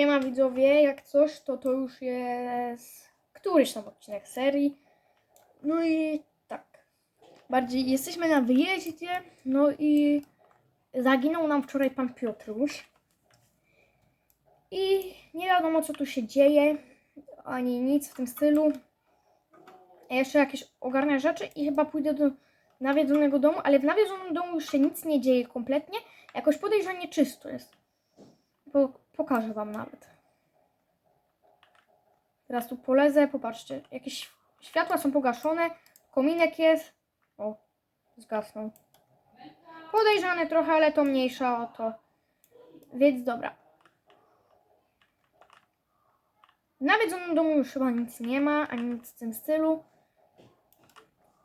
Siema widzowie, jak coś, to to już jest któryś tam odcinek serii. No i tak. Bardziej jesteśmy na wyjeździe, no i zaginął nam wczoraj pan Piotruś. I nie wiadomo co tu się dzieje, ani nic w tym stylu. Ja jeszcze jakieś ogarnę rzeczy i chyba pójdę do nawiedzonego domu, ale w nawiedzonym domu już się nic nie dzieje kompletnie. Jakoś podejrzanie czysto jest. Po, pokażę wam nawet. Teraz tu polezę, popatrzcie. Jakieś światła są pogaszone, kominek jest. O, zgasnął. Podejrzane trochę, ale to mniejsza o to. Więc dobra. W domu już chyba nic nie ma, ani nic w tym stylu.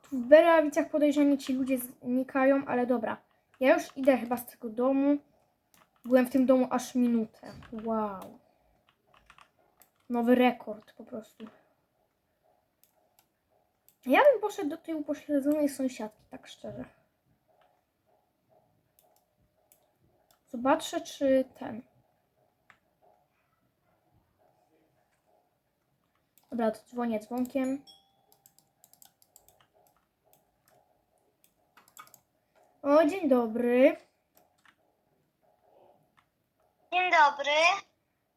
Tu w Berawicach podejrzani ci ludzie znikają, ale dobra. Ja już idę chyba z tego domu. Byłem w tym domu aż minutę. Wow. Nowy rekord po prostu. Ja bym poszedł do tej upośledzonej sąsiadki, tak szczerze. Zobaczę, czy ten. Dobra, to dzwonię dzwonkiem. O, dzień dobry. Dzień dobry.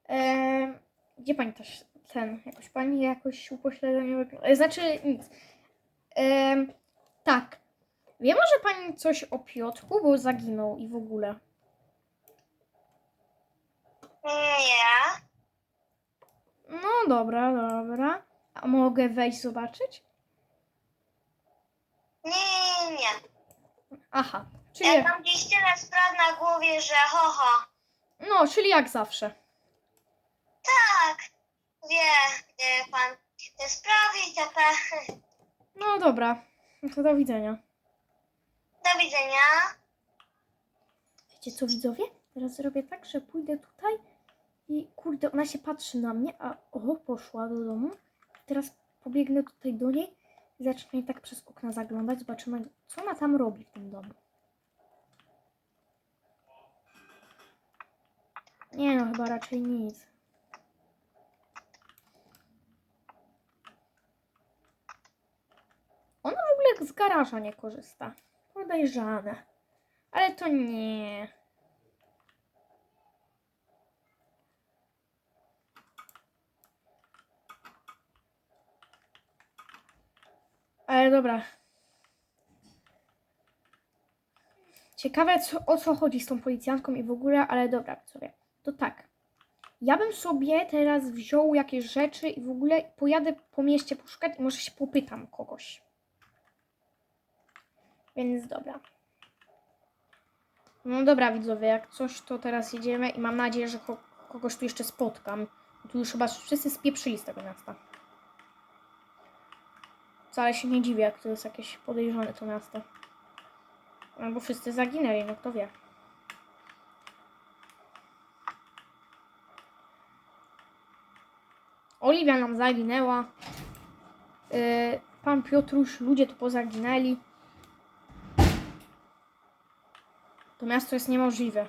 Eee, gdzie pani też ten? Jakoś pani jakoś upośledzenie wygląda? E, Znaczy nic. Eee, tak. Wie może pani coś o Piotrku, bo zaginął i w ogóle. Nie. No dobra, dobra. A mogę wejść zobaczyć? Nie, nie, nie. Aha, czyli, Ja mam gdzieś tyle spraw na głowie, że ho, ho. No, czyli jak zawsze. Tak. Wie, wie pan. Te sprawy i te pechy. No dobra, no to do widzenia. Do widzenia. Wiecie co widzowie? Teraz zrobię tak, że pójdę tutaj i kurde, ona się patrzy na mnie, a o, poszła do domu. Teraz pobiegnę tutaj do niej i zacznę jej tak przez okna zaglądać. Zobaczymy, co ona tam robi w tym domu. Nie no, chyba raczej nic. Ona w ogóle z garaża nie korzysta. Podejrzane. Ale to nie. Ale dobra. Ciekawe co, o co chodzi z tą policjantką i w ogóle, ale dobra, sobie. To tak. Ja bym sobie teraz wziął jakieś rzeczy i w ogóle pojadę po mieście poszukać i może się popytam kogoś. Więc dobra. No dobra, widzowie, jak coś, to teraz jedziemy i mam nadzieję, że ko- kogoś tu jeszcze spotkam. Tu już chyba wszyscy spieprzyli z tego miasta. Wcale się nie dziwię, jak to jest jakieś podejrzane to miasto. Albo wszyscy zaginęli, no kto wie. Oliwia nam zaginęła. Yy, pan Piotruś, ludzie tu pozaginęli. To miasto jest niemożliwe.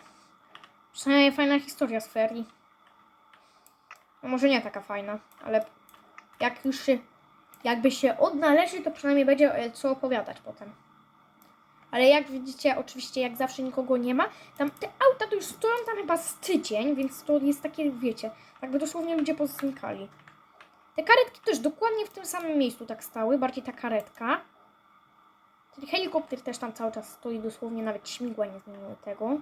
Przynajmniej fajna historia z ferii. No może nie taka fajna, ale jak już się, jakby się odnaleźli, to przynajmniej będzie e, co opowiadać potem. Ale jak widzicie, oczywiście jak zawsze nikogo nie ma. Tam te auta to już stoją tam chyba z tydzień, więc to jest takie, wiecie, jakby dosłownie ludzie poznikali. Te karetki też dokładnie w tym samym miejscu tak stały, bardziej ta karetka. Ten helikopter też tam cały czas stoi, dosłownie nawet śmigła nie zmieniły tego.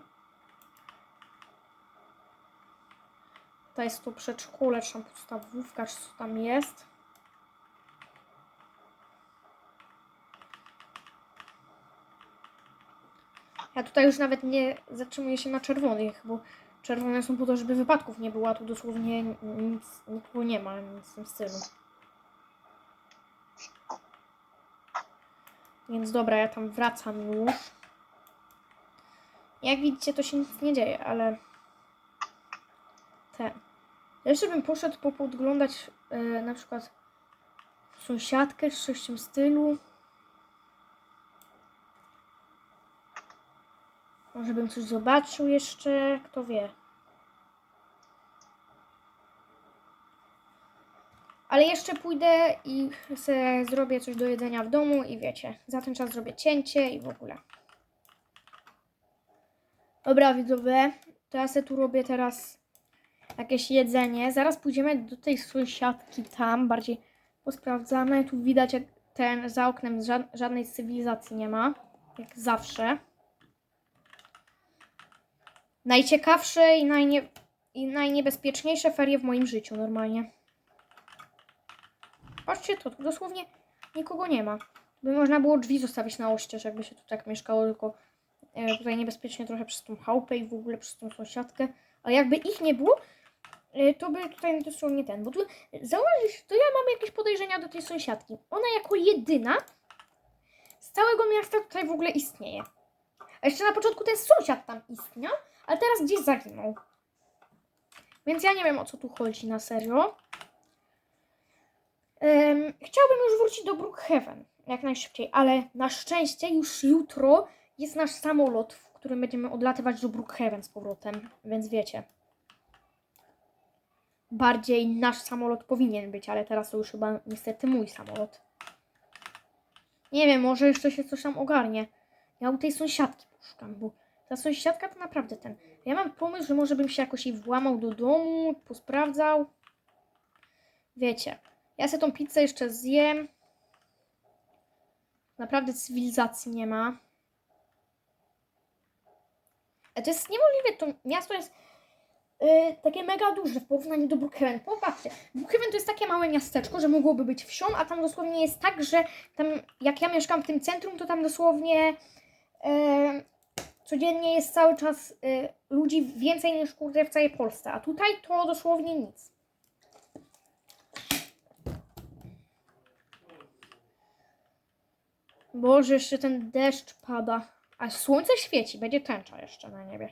To jest to przedszkole, czy tam podstawówka, czy co tam jest. Ja tutaj już nawet nie zatrzymuję się na czerwonych, bo czerwone są po to, żeby wypadków nie było, a tu dosłownie nic, nikogo nie ma, nic w tym stylu. Więc dobra, ja tam wracam już. Jak widzicie, to się nic nie dzieje, ale ten. Jeszcze bym poszedł popodglądać e, na przykład sąsiadkę czy coś w tym stylu. Może bym coś zobaczył jeszcze, kto wie. Ale jeszcze pójdę i se zrobię coś do jedzenia w domu i wiecie, za ten czas zrobię cięcie i w ogóle. Dobra, widzowie, to ja se tu robię teraz jakieś jedzenie. Zaraz pójdziemy do tej sąsiadki tam, bardziej posprawdzamy. Tu widać, jak ten za oknem ża- żadnej cywilizacji nie ma, jak zawsze. Najciekawsze i, najnie- i najniebezpieczniejsze ferie w moim życiu normalnie. Patrzcie to, dosłownie nikogo nie ma. By można było drzwi zostawić na oścież, jakby się tu tak mieszkało, tylko e, tutaj niebezpiecznie trochę przez tą chałupę i w ogóle przez tą sąsiadkę. Ale jakby ich nie było, e, to by tutaj dosłownie ten. Bo tu zauważysz, to ja mam jakieś podejrzenia do tej sąsiadki. Ona jako jedyna z całego miasta tutaj w ogóle istnieje. A jeszcze na początku ten sąsiad tam istniał, a teraz gdzieś zaginął. Więc ja nie wiem o co tu chodzi na serio. Em, chciałbym już wrócić do Brookhaven jak najszybciej, ale na szczęście już jutro jest nasz samolot, w którym będziemy odlatywać do Brookhaven z powrotem, więc wiecie. Bardziej nasz samolot powinien być, ale teraz to już chyba niestety mój samolot. Nie wiem, może jeszcze się coś tam ogarnie. Ja u tej sąsiadki poszukam, bo ta sąsiadka to naprawdę ten. Ja mam pomysł, że może bym się jakoś jej włamał do domu, posprawdzał. Wiecie, ja sobie tą pizzę jeszcze zjem. Naprawdę cywilizacji nie ma. A to jest niemożliwe, to miasto jest yy, takie mega duże w porównaniu do Brookhaven. Popatrzcie, Brookhaven to jest takie małe miasteczko, że mogłoby być wsią, a tam dosłownie jest tak, że tam jak ja mieszkam w tym centrum, to tam dosłownie yy, codziennie jest cały czas yy, ludzi więcej niż kurde w całej Polsce, a tutaj to dosłownie nic. Boże, jeszcze ten deszcz pada. A słońce świeci, będzie tęcza jeszcze na niebie.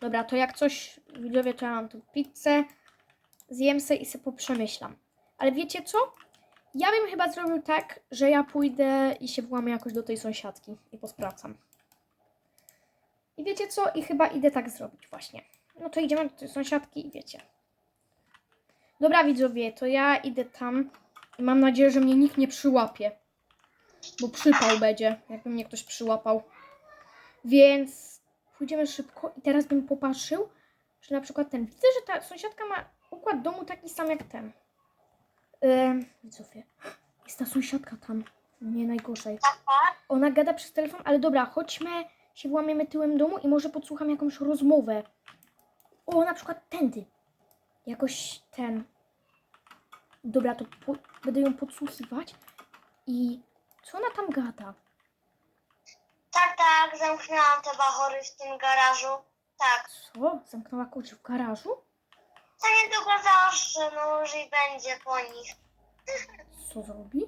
Dobra, to jak coś, widzowie, to ja mam tu pizzę. Zjem se i se poprzemyślam. Ale wiecie co? Ja bym chyba zrobił tak, że ja pójdę i się włamię jakoś do tej sąsiadki i posprawdzam. I wiecie co? I chyba idę tak zrobić właśnie. No to idziemy do tej sąsiadki i wiecie. Dobra widzowie, to ja idę tam i mam nadzieję, że mnie nikt nie przyłapie. Bo przypał będzie, jakby mnie ktoś przyłapał. Więc pójdziemy szybko i teraz bym popatrzył, że na przykład ten. Widzę, że ta sąsiadka ma układ domu taki sam jak ten. Widzowie, jest ta sąsiadka tam. Nie najgorzej. Ona gada przez telefon, ale dobra, chodźmy, się włamiemy tyłem domu i może podsłucham jakąś rozmowę. O, na przykład tędy. Jakoś ten. Dobra, to po, będę ją podsłuchiwać. I co ona tam gada? Tak, tak, zamknęłam te bachory w tym garażu. Tak. Co? Zamknęła kogoś w garażu? To niedługo zaoszczę, no już i będzie po nich. Co zrobi?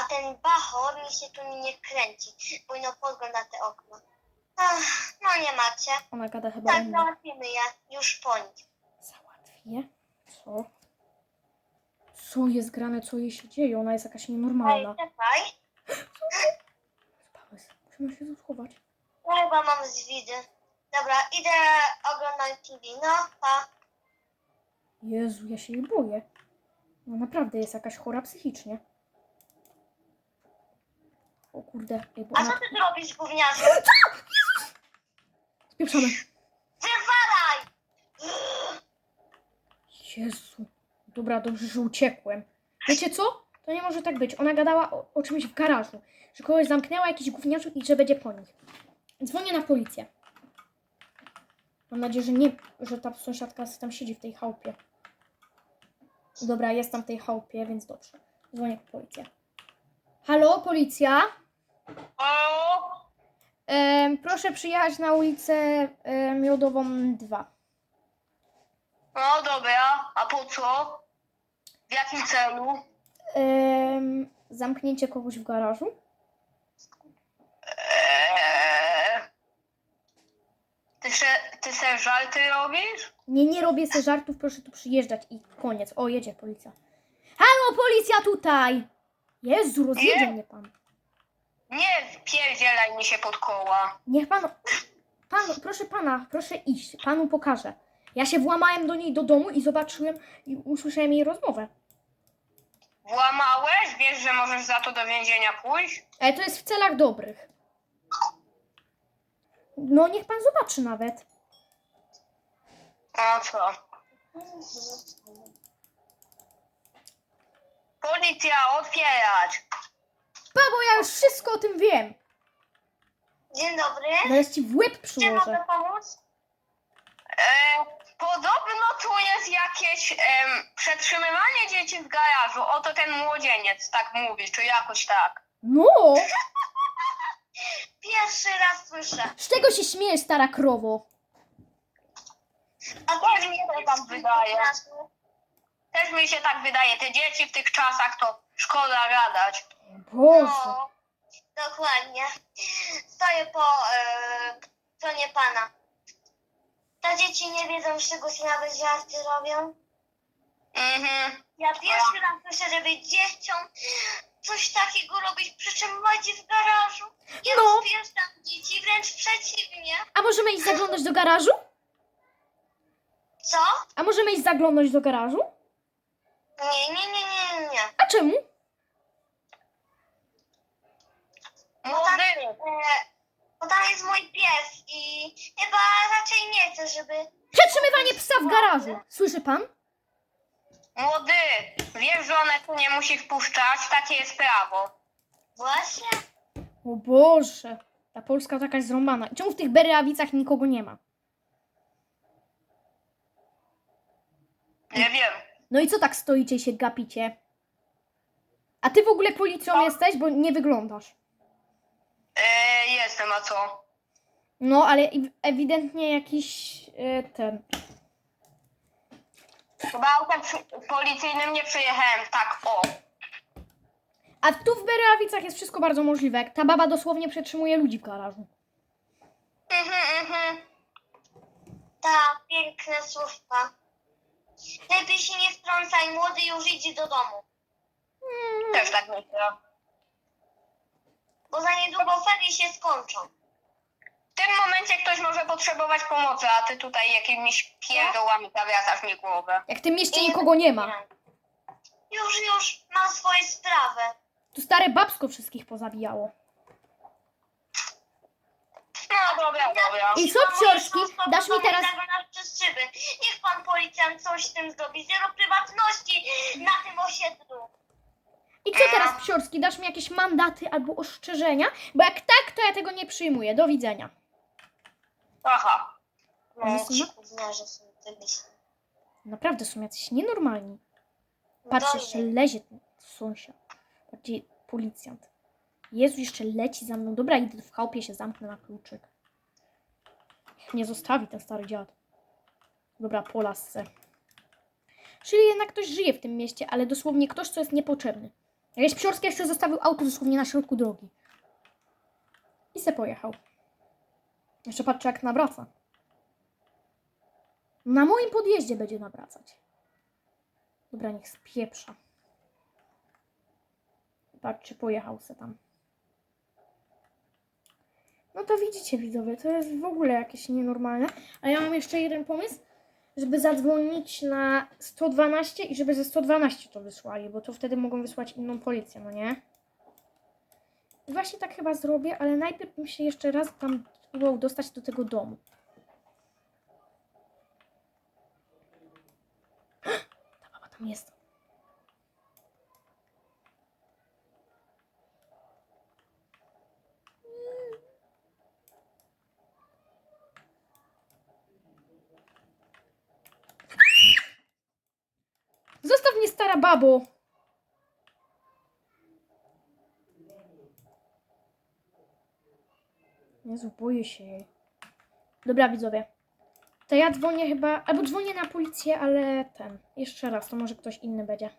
A ten bachor mi się tu nie kręci, bo no podgląd na te okno. Ach, no nie macie. Ona gada chyba Tak, załatwimy je już po nich. Załatwię? Co? Co jest grane? Co jej się dzieje? Ona jest jakaś Ej, nienormalna. czekaj. Paweł, musimy się zaschować. Ja chyba mam zwidy. Dobra, idę oglądać TV. No, pa. Jezu, ja się jej boję. No naprawdę jest jakaś chora psychicznie. O kurde, ej, bo A ona... co ty robisz, gówniarzu? Spieprzamy. Wywalaj! Jezu. Dobra, dobrze, że uciekłem. Wiecie co? To nie może tak być. Ona gadała o, o czymś w garażu. Że kogoś zamknęła jakiś gówniarzu i że będzie po nich. Dzwonię na policję. Mam nadzieję, że nie, że ta sąsiadka tam siedzi w tej chałupie. Dobra, jest tam w tej chałupie, więc dobrze. Dzwonię po policję. Halo, policja? O, Em, proszę przyjechać na ulicę em, Miodową 2. no dobra, a po co? W jakim celu? Em, zamknięcie kogoś w garażu? Eee, ty se, ty se żarty robisz? Nie, nie robię se żartów, proszę tu przyjeżdżać i koniec. O, jedzie policja. Halo, policja tutaj! Jezu, rozjedzie Nie. mnie pan. Nie, pierdzielaj mi się pod koła. Niech pan... Pan, proszę pana, proszę iść. Panu pokażę. Ja się włamałem do niej do domu i zobaczyłem i usłyszałem jej rozmowę. Włamałeś? Wiesz, że możesz za to do więzienia pójść? Ale to jest w celach dobrych. No, niech pan zobaczy nawet. A co? Policja, otwierać! Babo, ja już wszystko o tym wiem. Dzień dobry. Zaraz ci w łeb Czy przyłożę. mogę pomóc? E, podobno tu jest jakieś em, przetrzymywanie dzieci w garażu. Oto ten młodzieniec tak mówi, czy jakoś tak. No! Pierwszy raz słyszę. Z czego się śmiejesz, stara krowo? A Też mi się tak w wydaje. Też mi się tak wydaje, te dzieci w tych czasach to szkoda gadać. Boże. No, dokładnie. Stoję po e, stronie pana. Te dzieci nie wiedzą, z czego się nawet żarty robią. Mhm. Ja pierwszy raz słyszę, żeby dzieciom coś takiego robić, przetrzymywać je w garażu. Nie No. rozpieszczam dzieci, wręcz przeciwnie. A możemy iść zaglądać do garażu? Co? A możemy iść zaglądać do garażu? Nie, nie, nie, nie, nie, nie. A czemu? Bo tam, e, bo tam jest mój pies i chyba raczej nie chcę, żeby... Przetrzymywanie psa w garażu. Słyszy pan? Młody, wiesz, że one tu nie musi wpuszczać, takie jest prawo. Właśnie? O Boże. Ta Polska taka jest zrąbana. Czemu w tych Bereawicach nikogo nie ma? Nie wiem. No i co tak stoicie i się gapicie? A ty w ogóle policją jesteś, bo nie wyglądasz. E, jestem, a co? No, ale ewidentnie jakiś e, ten. Chyba autem przy, policyjnym nie przyjechałem, tak o. A tu w Bereawicach jest wszystko bardzo możliwe. Ta baba dosłownie przetrzymuje ludzi w garażu. Mhm, mhm. Ta piękne słówka. Lepiej się nie wtrącaj, młody już idzie do domu. Też tak myślę. Bo za niedługo ferie się skończą. W tym momencie ktoś może potrzebować pomocy, a ty tutaj jakimiś pierdołami zawiasasz mi głowę. Jak w tym mieście nikogo nie ma. Już, już, mam swoje sprawy. Tu stare babsko wszystkich pozabijało. No dobra, dobra. I co, mam Dasz mi teraz... zaglądasz przez szyby. Niech pan policjant coś z tym zrobi. Zero prywatności na tym osiedlu. I co teraz, psiorski? Dasz mi jakieś mandaty albo ostrzeżenia? Bo jak tak, to ja tego nie przyjmuję. Do widzenia. Aha. One są na... Gówniarze są wymyślni. Naprawdę są jacyś nienormalni. Patrz, Dolny. jeszcze lezie ten sąsiad. Bardziej policjant. Jezu, jeszcze leci za mną. Dobra, idę w chałupie, się zamknę na kluczyk. Mnie zostawi ten stary dziad. Dobra, po lasce. Czyli jednak ktoś żyje w tym mieście, ale dosłownie ktoś, co jest niepotrzebny. Jakieś psiorskie jeszcze zostawił auto dosłownie na środku drogi. I se pojechał. Jeszcze patrzę, jak nawraca. Na moim podjeździe będzie nawracać. Dobra, niech spieprza. Patrzcie, pojechał se tam. No to widzicie, widzowie, to jest w ogóle jakieś nienormalne. A ja mam jeszcze jeden pomysł, żeby zadzwonić na 112 i żeby ze 112 to wysłali, bo to wtedy mogą wysłać inną policję, no nie? Właśnie tak chyba zrobię, ale najpierw bym się jeszcze raz tam próbował dostać do tego domu. Ta baba tam jest. Zostaw mnie, stara babo! Jezu, boję się jej. Dobra, widzowie. To ja dzwonię chyba, albo dzwonię na policję, ale ten, jeszcze raz, to może ktoś inny będzie.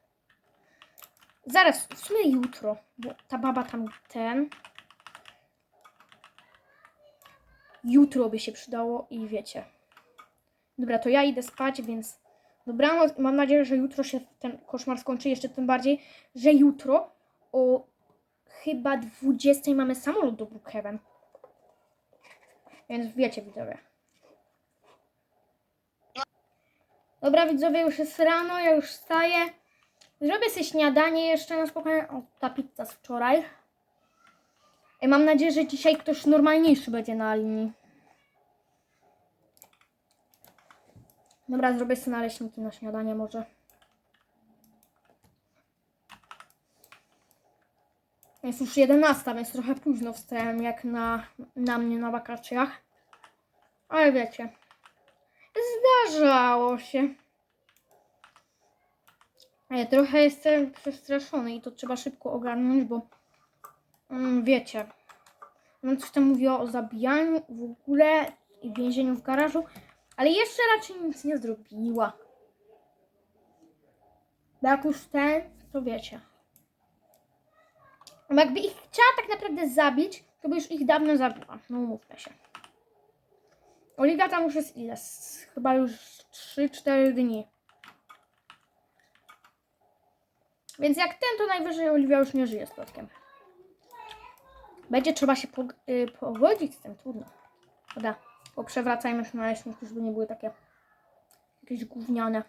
Zaraz, w sumie jutro, bo ta baba tam ten. Jutro by się przydało i wiecie. Dobra, to ja idę spać, więc dobranoc. Mam nadzieję, że jutro się ten koszmar skończy, jeszcze tym bardziej, że jutro o chyba 20 mamy samolot do Brookhaven. Więc wiecie, widzowie. Dobra, widzowie, już jest rano, ja już wstaję. Zrobię sobie śniadanie jeszcze na spokojnie. O, ta pizza z wczoraj. I mam nadzieję, że dzisiaj ktoś normalniejszy będzie na linii. Dobra, zrobię sobie naleśniki na śniadanie może. Jest już 11, więc trochę późno wstałem jak na, na mnie na wakacjach. Ale wiecie, zdarzało się. Ale trochę jestem przestraszony i to trzeba szybko ogarnąć, bo mm, wiecie, no coś tam mówiło o zabijaniu w ogóle i więzieniu w garażu, ale jeszcze raczej nic nie zrobiła. Jak już ten, to wiecie. Jakby ich chciała tak naprawdę zabić, to by już ich dawno zabiła. No umówmy się. Oliwia tam już jest ile? Chyba już 3-4 dni. Więc jak ten, to najwyżej Oliwia już nie żyje z plotkiem. Będzie trzeba się pog- y, pogodzić z tym, trudno. Dobra, poprzewracajmy się na leśniki, żeby nie były takie jakieś gówniane.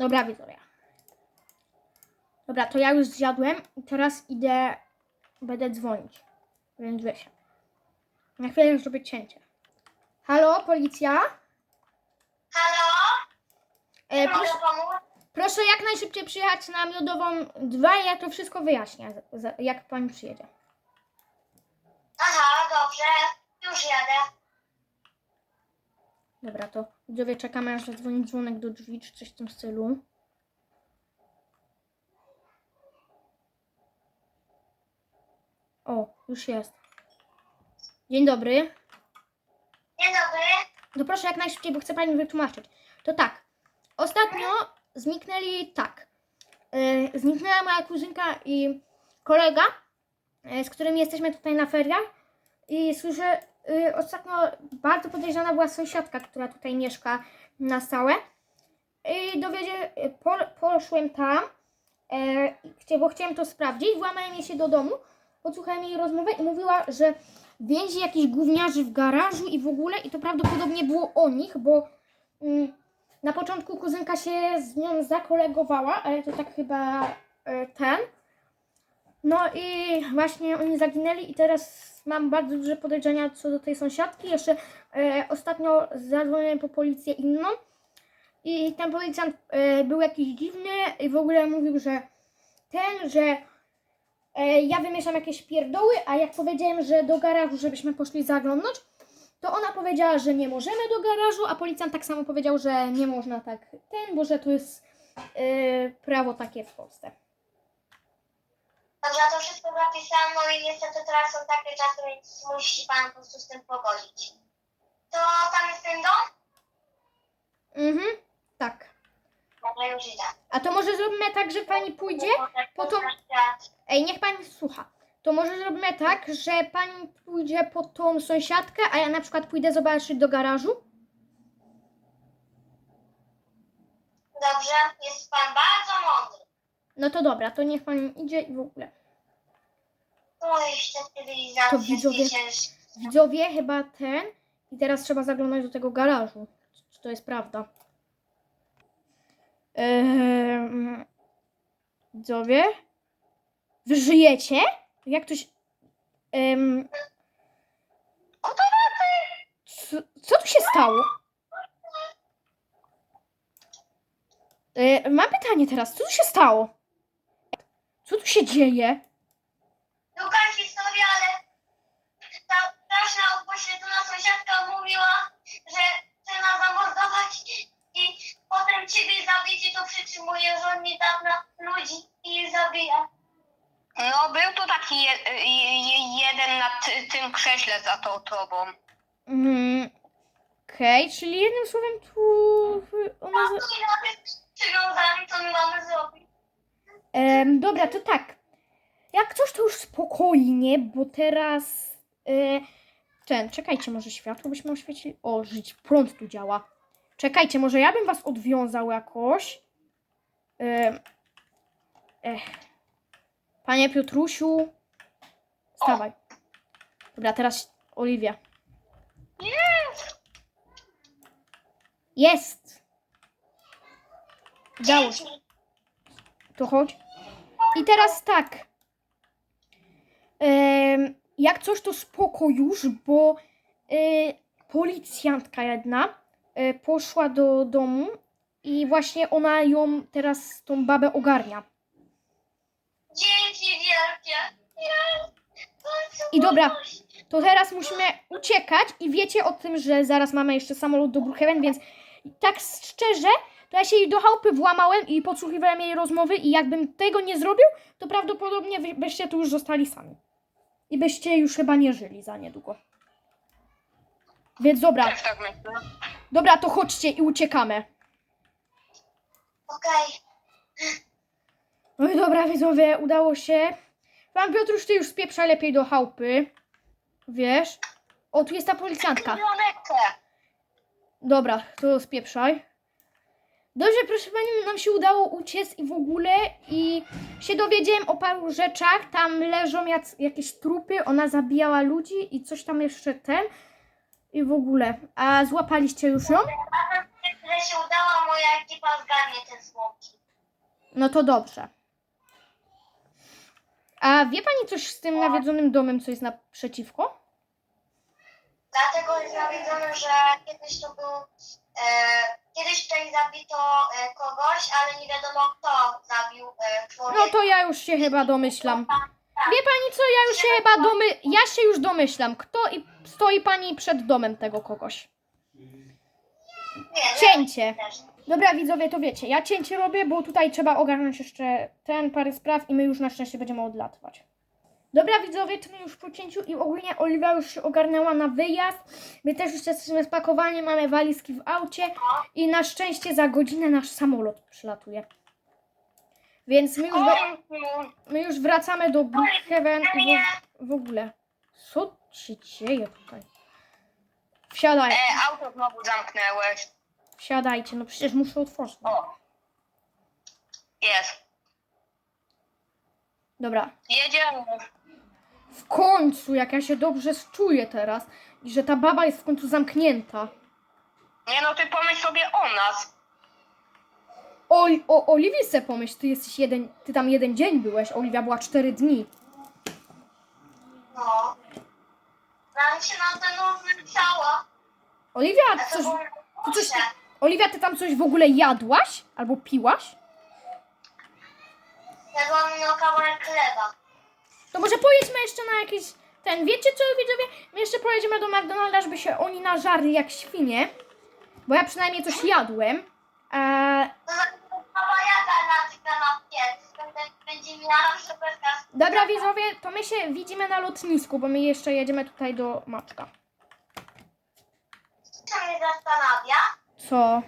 Dobra, widzowie. Dobra, to ja już zjadłem i teraz idę, będę dzwonić. Więc wiecie. Na chwilę zrobię cięcie. Halo, policja? Halo? E, proszę, proszę jak najszybciej przyjechać na Miodową 2 i ja to wszystko wyjaśnię, za- za- jak pani przyjedzie. Aha, dobrze. Już jadę. Dobra, to widzowie czekamy aż zadzwoni dzwonek do drzwi, czy coś w tym stylu. O, już jest. Dzień dobry. Dzień dobry. No proszę jak najszybciej, bo chcę pani wytłumaczyć. To tak, ostatnio zniknęli tak. Yy, zniknęła moja kuzynka i kolega, yy, z którymi jesteśmy tutaj na feriach. I słyszę, yy, ostatnio bardzo podejrzana była sąsiadka, która tutaj mieszka na stałe. I dowiedzie, yy, po, poszłem tam, chcie- bo chciałem to sprawdzić. Włamałem jej się do domu, podsłuchałem jej rozmowę i mówiła, że więzi jakichś gówniarzy w garażu i w ogóle i to prawdopodobnie było o nich, bo mm, na początku kuzynka się z nią zakolegowała, ale to tak chyba e, ten. No i właśnie oni zaginęli i teraz mam bardzo duże podejrzenia co do tej sąsiadki. Jeszcze e, ostatnio zadzwoniłem po policję inną i ten policjant e, był jakiś dziwny i w ogóle mówił, że ten, że e, ja wymieszam jakieś pierdoły, a jak powiedziałem, że do garażu, żebyśmy poszli zaglądnąć, to ona powiedziała, że nie możemy do garażu, a policjant tak samo powiedział, że nie można tak ten, bo że to jest e, prawo takie w Polsce. Dobrze, ja to wszystko zapisałam, no i niestety teraz są takie czasy, więc musi pan po prostu z tym pogodzić. To tam jest ten dom? Mhm, tak. Dobra, już idę. A to może zrobimy tak, że pani pójdzie? po tą- Ej, niech pani słucha. To może zrobimy tak, że pani pójdzie po tą sąsiadkę, a ja na przykład pójdę zobaczyć do garażu? Dobrze, jest pan bardzo mądry. No to dobra, to niech pani idzie i w ogóle. Oj, te cywilizacje To widzowie-. Widzowie, chyba ten. I teraz trzeba zaglądać do tego garażu. Czy to jest prawda? Ehm, widzowie? Wy żyjecie? Jak to się... Um, co, co tu się stało? E, mam pytanie teraz. Co tu się stało? Co tu się dzieje? Długa historia, ale ta straszna upośledzona sąsiadka mówiła, że chce nas zamordować i potem ciebie zabić i to przytrzymuje, że on niedawno ludzi i zabija. No, był tu taki je, je, jeden na ty, tym krześle za tą tobą. Mm, Okej, czyli jednym słowem tu ona... A za- tu i nawet przywiązani, co my mamy zrobić? Em, dobra, to tak. Jak coś to już spokojnie, bo teraz e, ten, czekajcie, może światło byśmy oświecili? O, żyć, prąd tu działa. Czekajcie, może ja bym was odwiązał jakoś. Ym, Ech. Panie Piotrusiu, stawaj. Dobra, teraz Oliwia. Jest! Jest! Udało się. Dzięki. To chodź. I teraz tak. Em, jak coś to spoko już, bo e, policjantka jedna e, poszła do domu i właśnie ona ją teraz tą babę ogarnia. Dzięki wielkie. Końcu I dobra. To teraz musimy uciekać i wiecie o tym, że zaraz mamy jeszcze samolot do Brookhaven, więc tak szczerze, to ja się jej do chałupy włamałem i podsłuchiwałem jej rozmowy i jakbym tego nie zrobił, to prawdopodobnie wy byście tu już zostali sami. I byście już chyba nie żyli za niedługo. Więc dobra, Też tak myślę. dobra, to chodźcie i uciekamy. Okej. No i dobra, widzowie, udało się. Pan Piotruś, ty już spieprza lepiej do chałupy. Wiesz? O, tu jest ta policjantka. Dobra, to spieprzaj. Dobrze, proszę pani, nam się udało uciec i w ogóle i się dowiedziałem o paru rzeczach. Tam leżą jac, jakieś trupy, ona zabijała ludzi i coś tam jeszcze ten i w ogóle. A złapaliście już ją? Że się udała, moja ekipa zgarnie te zwłoki. No to dobrze. A wie pani coś z tym nawiedzonym domem, co jest naprzeciwko? Dlatego jest nawiedzone, że kiedyś to był. E, kiedyś tutaj zabito e, kogoś, ale nie wiadomo kto zabił e, człowieka. No to ja już się chyba domyślam. Wie pani co, ja już się chyba domy... Ja się już domyślam, kto i stoi pani przed domem tego kogoś. Nie, Cięcie. Dobra widzowie, to wiecie, ja cięcie robię, bo tutaj trzeba ogarnąć jeszcze ten parę spraw i my już na szczęście będziemy odlatywać. Dobra widzowie, to my już po cięciu i ogólnie Oliwia już się ogarnęła na wyjazd. My też już jesteśmy spakowani, mamy walizki w aucie i na szczęście za godzinę nasz samolot przylatuje. Więc my już, we, my już wracamy do Brookhaven i w, w ogóle. Co się dzieje tutaj? Wsiadaj, E, auto znowu zamknęłeś. wsiadajcie, no przecież muszę otworzyć. O. Jest. Dobra, Jedziemy. W końcu, jak ja się dobrze czuję teraz i że ta baba jest w końcu zamknięta. Nie no, ty pomyśl sobie o nas. Oj, o Oliwii se pomyśl, ty jesteś jeden, ty tam jeden dzień byłeś, Oliwia była cztery dni. No. Nam się na ten równy cała. Oliwia, ty coś, ty coś. Oliwia, ty tam coś w ogóle jadłaś? Albo piłaś? Jadłam no kawałek chleba. To może pojedźmy jeszcze na jakiś, ten, wiecie co widzowie? My jeszcze pojedziemy do McDonalda, żeby się oni nażarli jak świnie. Bo ja przynajmniej coś jadłem. Eee, mama na będzie miała super dobra widzowie, to my się widzimy na lotnisku, bo my jeszcze jedziemy tutaj do Maczka. Co mnie zastanawia, Co?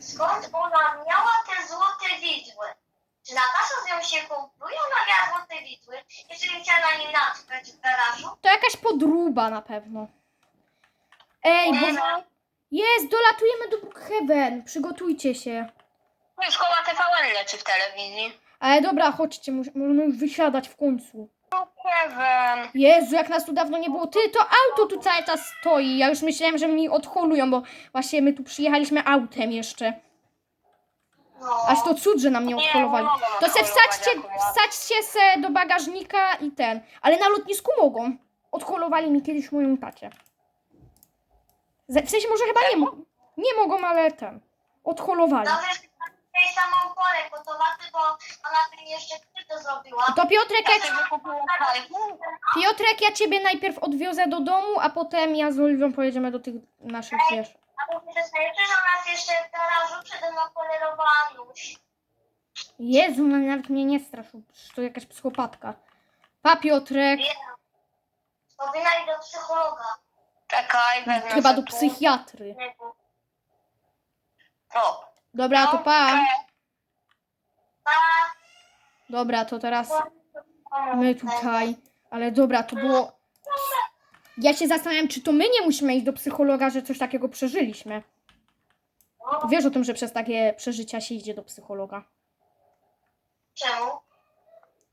skąd ona miała te złote widły? Czy Natasza z nią się kumpluje? Ona miała złote widły. Jeszcze nie chciała na nim natkać w garażu. To jakaś podruba na pewno. Ej, bo No. jest, dolatujemy do Brookhaven. Przygotujcie się. No Szkoła TVN leci w telewizji. Ale dobra, chodźcie, mus- możemy już wysiadać w końcu. Kevin. Jezu, jak nas tu dawno nie było. Ty, to auto tu cały czas stoi. Ja już myślałem, że mi odholują, bo właśnie my tu przyjechaliśmy autem jeszcze. Aż to cud, że nam nie odholowali. mogą To se wsadźcie, wsadźcie se do bagażnika i ten. Ale na lotnisku mogą. Odholowali mi kiedyś moją tacie. Ze- W sensie może chyba nie, mo- nie mogą, ale ten. Odholowali. Dobrze, że tej samą porę gotowaty, bo ona by jeszcze krzywdę zrobiła. To Piotrek, Ja sobie. Piotrek, ja ciebie najpierw odwiozę do domu, a potem ja z Oliwią pojedziemy do tych naszych wiesz. A to że nas jeszcze garażu przede mną polerowała nóż. Jezu, no nawet mnie nie straszył. To jakaś psychopatka. Pa Piotrek, Wiem. Powinna iść do psychologa. Czekaj, wezmę chyba do sobie psychiatry. O. Dobra, to pa. Pa. Dobra, to teraz my tutaj Ale dobra, to było... Ja się zastanawiam, czy to my nie musimy iść do psychologa, że coś takiego przeżyliśmy. Wiesz o tym, że przez takie przeżycia się idzie do psychologa. Czemu?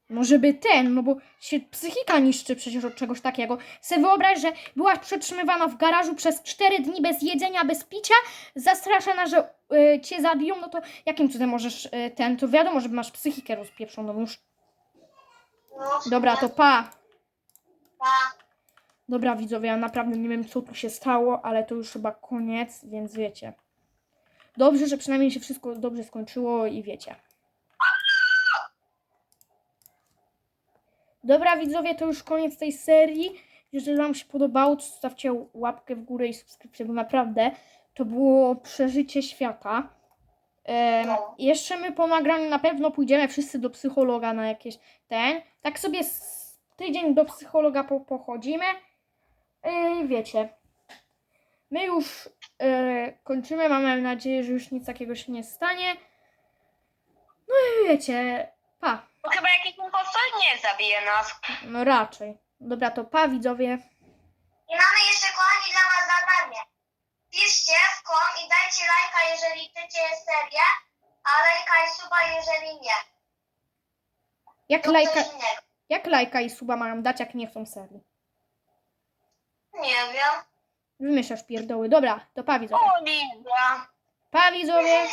Może by ten, no bo się psychika niszczy przecież od czegoś takiego. Se wyobraź, że byłaś przetrzymywana w garażu przez 4 dni bez jedzenia, bez picia, zastraszana, że y, cię zabiją, no to jakim cudem możesz y, ten, to wiadomo, że masz psychikę rozpieprzoną już. No, Dobra, to pa. Pa. Dobra widzowie, ja naprawdę nie wiem co tu się stało, ale to już chyba koniec, więc wiecie. Dobrze, że przynajmniej się wszystko dobrze skończyło i wiecie. Dobra widzowie, to już koniec tej serii. Jeżeli Wam się podobało, to zostawcie łapkę w górę i subskrypcję, bo naprawdę to było przeżycie świata. No. jeszcze my po nagraniu na pewno pójdziemy wszyscy do psychologa na jakieś ten. Tak sobie z tydzień do psychologa po, pochodzimy. I wiecie. My już e, kończymy. Mamy nadzieję, że już nic takiego się nie stanie. No i wiecie. Pa. Bo chyba jakiś impostor nie zabije nas. No raczej. Dobra, to pa widzowie. I mamy jeszcze, kochani, dla Was zadanie. Piszcie w kom i dajcie lajka, jeżeli chcecie serię, a lajka i suba, jeżeli nie. Jak lajka, coś innego. jak lajka i suba mają dać, jak nie chcą serii? Nie wiem. Wymyślasz pierdoły. Dobra, to pa widzowie. Oliwia. Pa widzowie.